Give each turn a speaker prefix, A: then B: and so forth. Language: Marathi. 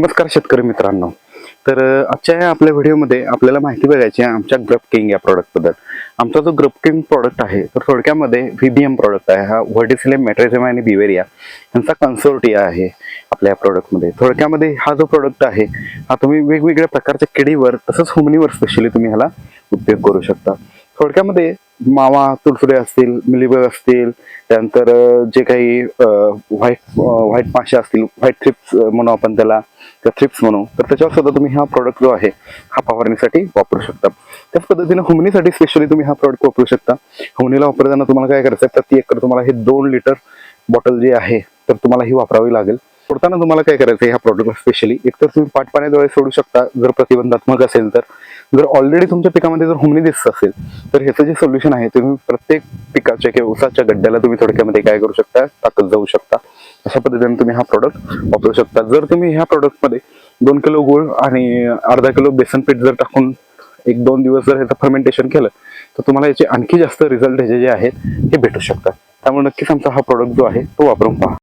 A: नमस्कार शेतकरी मित्रांनो. तर आजच्या या आपल्या व्हिडिओमध्ये आपल्याला माहिती बघायची आहे आमच्या ग्रप किंग या प्रॉडक्टबद्दल आमचा जो ग्रप किंग प्रॉडक्ट आहे तर थोडक्यामध्ये व्हीबीएम प्रॉडक्ट आहे. हा व्हर्टिसिलेम मेट्रेझेम आणि बिवेरिया यांचा कन्सोर्टिया आहे आपल्या या प्रॉडक्टमध्ये थोडक्यामध्ये हा जो प्रॉडक्ट आहे हा तुम्ही वेगवेगळ्या प्रकारच्या किडीवर तसंच होमनीवर स्पेशली तुम्ही ह्याला उपयोग करू शकता. थोडक्यामध्ये मावा तुडतुडे असतील मिलीबग असतील त्यानंतर जे काही व्हाईट व्हाईट मासे असतील व्हाईट थ्रिप्स म्हणू आपण त्याला किंवा थ्रिप्स म्हणू तर त्याच्यावर सुद्धा तुम्ही हा प्रॉडक्ट जो आहे हा फवारणीसाठी वापरू शकता. त्याच पद्धतीने हुमणीसाठी स्पेशली तुम्ही हा प्रॉडक्ट वापरू शकता. हुमणीला वापरताना तुम्हाला काय करायचं आहे प्रति एकर तुम्हाला हे दोन लिटर बॉटल जी आहे तर तुम्हाला ही वापरावी लागेल. सोडताना तुम्हाला काय करायचं आहे? ह्या प्रॉडक्टला स्पेशली एकतर तुम्ही पाटपाण्याद्वारे सोडू शकता. जर प्रतिबंधात्मक असेल तर. जर ऑलरेडी तुमच्या पिकामध्ये जर हुमणी दिसत असेल तर ह्याचं जे सोल्युशन आहे तुम्ही प्रत्येक पिकाच्या किंवा उसाच्या गड्ड्याला तुम्ही थोडक्यामध्ये काय करू शकता? टाकत जाऊ शकता. अशा पद्धतीने तुम्ही हा प्रॉडक्ट वापरू शकता. जर तुम्ही ह्या प्रॉडक्टमध्ये दोन किलो गुळ आणि अर्धा किलो बेसन पीठ जर टाकून एक दोन दिवस जर ह्याचं फर्मेंटेशन केलं तर तुम्हाला याचे आणखी जास्त रिझल्ट ह्याचे जे आहेत हे भेटू शकतात. त्यामुळे नक्कीच आमचा हा प्रॉडक्ट जो आहे तो वापरून पहा.